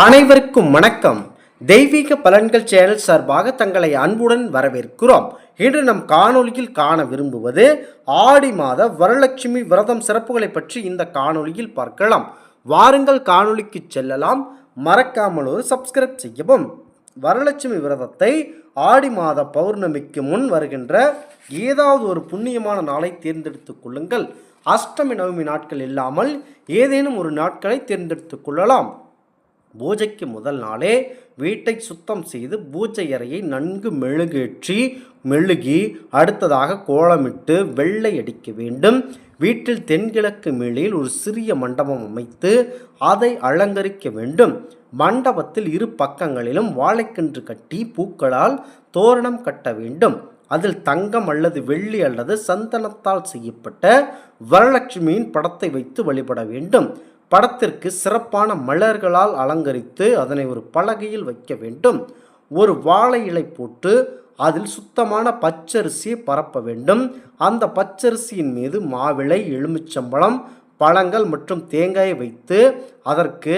அனைவருக்கும் வணக்கம். தெய்வீக பலன்கள் சேனல் சார்பாக தங்களை அன்புடன் வரவேற்கிறோம். இன்று நம் காணொலியில் காண விரும்புவது ஆடி மாத வரலட்சுமி விரதம் சிறப்புகளை பற்றி இந்த காணொலியில் பார்க்கலாம். வாருங்கள் காணொலிக்கு செல்லலாம். மறக்காமல் ஒரு சப்ஸ்கிரைப் செய்யவும். வரலட்சுமி விரதத்தை ஆடி மாத பௌர்ணமிக்கு முன் வருகின்ற ஏதாவது ஒரு புண்ணியமான நாளை தேர்ந்தெடுத்துக் கொள்ளுங்கள். அஷ்டமி நவமி நாட்கள் இல்லாமல் ஏதேனும் ஒரு நாட்களை தேர்ந்தெடுத்துக் கொள்ளலாம். பூஜைக்கு முதல் நாளே வீட்டை சுத்தம் செய்து பூஜை அறையை நன்கு மெழுகேற்றி மெழுகி அடுத்ததாக கோலமிட்டு வெள்ளை அடிக்க வேண்டும். வீட்டில் தென்கிழக்கு மேலையில் ஒரு சிறிய மண்டபம் அமைத்து அதை அலங்கரிக்க வேண்டும். மண்டபத்தில் இரு பக்கங்களிலும் வாழைக்கன்று கட்டி பூக்களால் தோரணம் கட்ட வேண்டும். அதில் தங்கம் அல்லது வெள்ளி அல்லது சந்தனத்தால் செய்யப்பட்ட வரலட்சுமியின் படத்தை வைத்து வழிபட வேண்டும். படத்திற்கு சிறப்பான மலர்களால் அலங்கரித்து அதனை ஒரு பலகையில் வைக்க வேண்டும். ஒரு வாழை இலை போட்டு அதில் சுத்தமான பச்சரிசியை பரப்ப வேண்டும். அந்த பச்சரிசியின் மீது மாவிளை எலுமிச்சம்பழம் பழங்கள் மற்றும் தேங்காயை வைத்து அதற்கு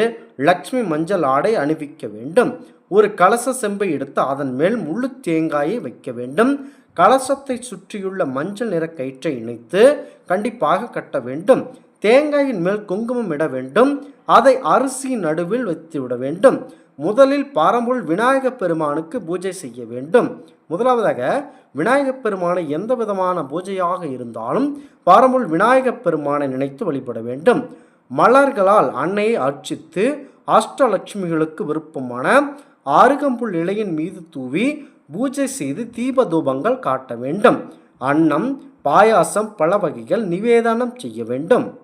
லக்ஷ்மி மஞ்சள் ஆடை அணிவிக்க வேண்டும். ஒரு கலச செம்பை எடுத்து அதன் மேல் முழு தேங்காயை வைக்க வேண்டும். கலசத்தை சுற்றியுள்ள மஞ்சள் நிற கயிற்றை இணைத்து கண்டிப்பாக கட்ட வேண்டும். தேங்காயின் மேல் குங்குமம் இட வேண்டும் அதை அரிசியின் நடுவில் வைத்துவிட வேண்டும். முதலில் பாரம்புல் விநாயகப் பெருமானுக்கு பூஜை செய்ய வேண்டும். முதலாவதாக விநாயகப் பெருமானை எந்த விதமான பூஜையாக இருந்தாலும் பாரம்புல் விநாயகப் பெருமானை நினைத்து வழிபட வேண்டும். மலர்களால் அன்னையை அர்ச்சித்து அஷ்டலட்சுமிகளுக்கு விருப்பமான அருகம்புல் இலையின் மீது தூவி பூஜை செய்து தீப தூபங்கள் காட்ட வேண்டும். அன்னம் பாயாசம் பல வகைகள் நிவேதனம் செய்ய வேண்டும்.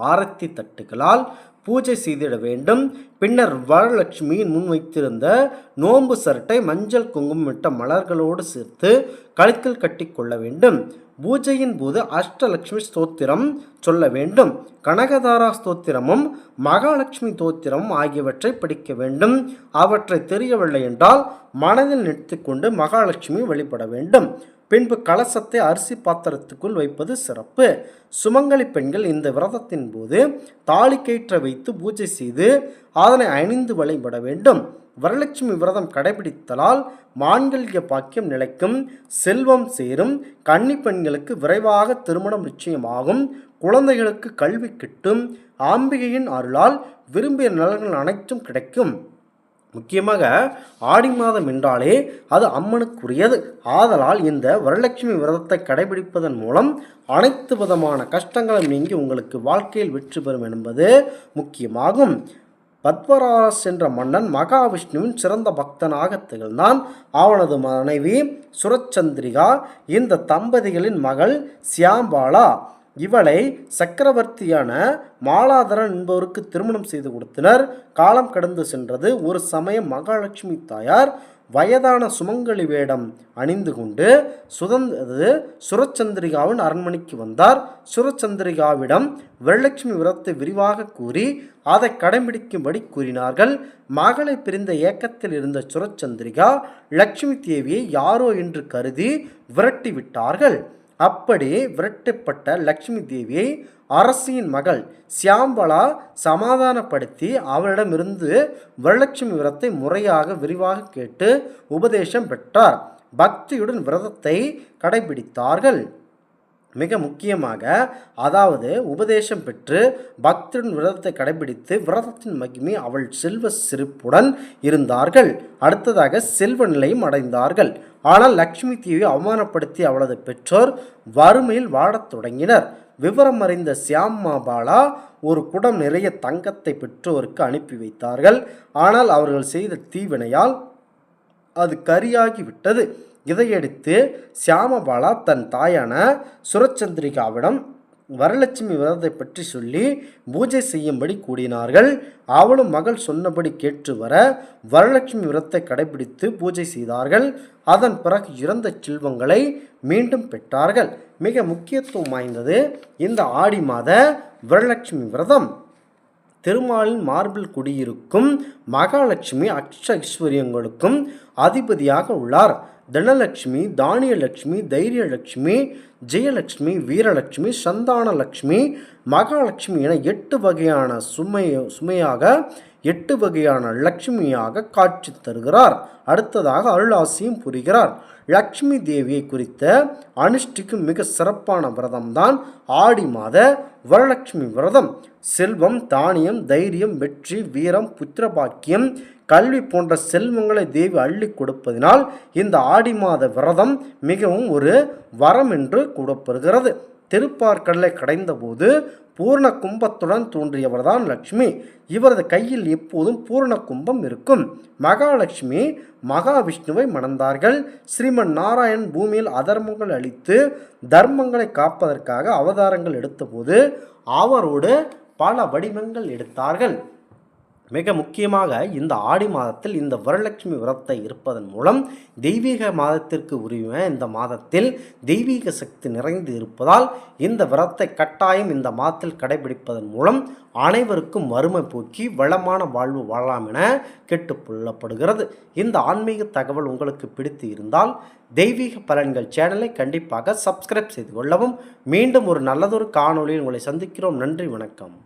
ஆரத்தி தட்டுகளால் பூஜை செய்திட வேண்டும். பின்னர் வரலட்சுமியின் முன் வைத்திருந்த நோன்பு சரட்டை மஞ்சள் குங்குமமிட்ட மலர்களோடு சேர்த்து கழுத்தில் கட்டிக்கொள்ள வேண்டும். பூஜையின் போது அஷ்டலக்ஷ்மி ஸ்தோத்திரம் சொல்ல வேண்டும். கனகதாரா ஸ்தோத்திரமும் மகாலட்சுமி தோத்திரமும் ஆகியவற்றை படிக்க வேண்டும். அவற்றை தெரியவில்லை என்றால் மனதில் நிறுத்திக்கொண்டு மகாலட்சுமி வழிபட வேண்டும். பின்பு கலசத்தை அரிசி பாத்திரத்துக்குள் வைப்பது சிறப்பு. சுமங்கலி பெண்கள் இந்த விரதத்தின் போது தாலி கயிற்றை வைத்து பூஜை செய்து அதனை அணிந்து வழிபட வேண்டும். வரலட்சுமி விரதம் கடைபிடித்தலால் மான்கல்ய பாக்கியம் நிலைக்கும் செல்வம் சேரும் கன்னி பெண்களுக்கு விரைவாக திருமணம் நிச்சயமாகும் குழந்தைகளுக்கு கல்வி கிட்டும் ஆம்பிகையின் அருளால் விரும்பிய நலன்கள் அனைத்தும் கிடைக்கும். முக்கியமாக ஆடி மாதம் என்றாலே அது அம்மனுக்குரியது. ஆதலால் இந்த வரலட்சுமி விரதத்தை கடைபிடிப்பதன் மூலம் அனைத்து விதமான கஷ்டங்களும் நீங்கி உங்களுக்கு வாழ்க்கையில் வெற்றி பெறும் என்பது முக்கியமாகும். பத்மராஸ் என்ற மன்னன் மகாவிஷ்ணுவின் சிறந்த பக்தனாக திகழ்ந்தான். அவனது மனைவி சுரச்சந்திரிகா இந்த தம்பதிகளின் மகள் சியாம்பாலா. இவளை சக்கரவர்த்தியான மாலாதரன் என்பவருக்கு திருமணம் செய்து கொடுத்தனர். காலம் கடந்து சென்றது. ஒரு சமயம் மகாலட்சுமி தாயார் வயதான சுமங்கலி வேடம் அணிந்து கொண்டு சுதந்திர சுரச்சந்திரிகாவின் அரண்மனைக்கு வந்தார். சுரச்சந்திரிகாவிடம் வரலட்சுமி விரத்தை விரிவாக கூறி அதை கடைபிடிக்கும்படி கூறினார்கள். மகளை பிரிந்த ஏக்கத்தில் இருந்த சுரச்சந்திரிகா லட்சுமி தேவியை யாரோ என்று கருதி விரட்டி விட்டார்கள். அப்படி விரட்டப்பட்ட லக்ஷ்மி தேவியை அரசியின் மகள் சியாம்பலா சமாதானப்படுத்தி அவளிடமிருந்து வரலட்சுமி விரத்தை முறையாக விரிவாக கேட்டு உபதேசம் பெற்றார். பக்தியுடன் விரதத்தை கடைபிடித்தார்கள். மிக முக்கியமாக அதாவது உபதேசம் பெற்று பக்தரின் விரதத்தை கடைபிடித்து விரதத்தின் மகிமை அவள் செல்வ சிரிப்புடன் இருந்தார்கள். அடுத்ததாக செல்வ நிலையும் அடைந்தார்கள். ஆனால் லக்ஷ்மி தேவி அவமானப்படுத்தி அவளது பெற்றோர் வறுமையில் வாழத் தொடங்கினர். விவரம் அறிந்த சியாமாபாலா ஒரு குடம் நிறைய தங்கத்தை பெற்றோருக்கு அனுப்பி வைத்தார்கள். ஆனால் அவர்கள் செய்த தீவினையால் அது கரியாகிவிட்டது. இதையடுத்து சியாமபாலா தன் தாயான சுரச்சந்திரிகாவிடம் வரலட்சுமி விரதத்தை பற்றி சொல்லி பூஜை செய்யும்படி கூடினார்கள். அவளும் மகள் சொன்னபடி கேட்டு வர வரலட்சுமி விரதத்தை கடைபிடித்து பூஜை செய்தார்கள். அதன் பிறகு இறந்த செல்வங்களை மீண்டும் பெற்றார்கள். மிக முக்கியத்துவம் வாய்ந்தது இந்த ஆடி மாத வரலட்சுமி விரதம். திருமாலின் மார்பில் குடியிருக்கும் மகாலட்சுமி அக்ஷ ஐஸ்வர்யங்களுக்கும் அதிபதியாக உள்ளார். தனலட்சுமி தானியலட்சுமி தைரியலட்சுமி ஜெயலட்சுமி வீரலட்சுமி சந்தானலக்ஷ்மி மகாலட்சுமி என எட்டு வகையான சுமை சுமையாக எட்டு வகையான லட்சுமியாக காட்சி தருகிறார். அடுத்ததாக அருளாசியும் புரிகிறார். லக்ஷ்மி தேவியை குறித்த அனுஷ்டிக்கும் மிக சிறப்பான விரதம்தான் ஆடி மாத வரலட்சுமி விரதம். செல்வம் தானியம் தைரியம் வெற்றி வீரம் புத்திரபாக்கியம் கல்வி போன்ற செல்வங்களை தேவி அள்ளி கொடுப்பதினால் இந்த ஆடி மாத விரதம் மிகவும் ஒரு வரம் என்று கூறப்படுகிறது. திருப்பார்கடலை கடைந்தபோது பூர்ண கும்பத்துடன் தோன்றியவர்தான் லக்ஷ்மி இவரது கையில் எப்போதும் பூர்ண கும்பம் இருக்கும். மகாலட்சுமி மகாவிஷ்ணுவை மணந்தார்கள். ஸ்ரீமன் நாராயண் பூமியில் அதர்மங்கள் அளித்து தர்மங்களை காப்பதற்காக அவதாரங்கள் எடுத்தபோது அவரோடு பல வடிவங்கள் எடுத்தார்கள். மிக முக்கியமாக இந்த ஆடி மாதத்தில் இந்த வரலட்சுமி விரத்தை இருப்பதன் மூலம் தெய்வீக மாதத்திற்கு உரிமை இந்த மாதத்தில் தெய்வீக சக்தி நிறைந்து இருப்பதால் இந்த விரத்தை கட்டாயம் இந்த மாதத்தில் கடைபிடிப்பதன் மூலம் அனைவருக்கும் வறுமை போக்கி வளமான வாழ்வு வாழலாம் என கேட்டுக்கொள்ளப்படுகிறது இந்த ஆன்மீக தகவல் உங்களுக்கு பிடித்து இருந்தால் தெய்வீக பலன்கள் சேனலை கண்டிப்பாக சப்ஸ்கிரைப் செய்து கொள்ளவும். மீண்டும் ஒரு நல்லதொரு காணொளியில் உங்களை சந்திக்கிறோம். நன்றி வணக்கம்.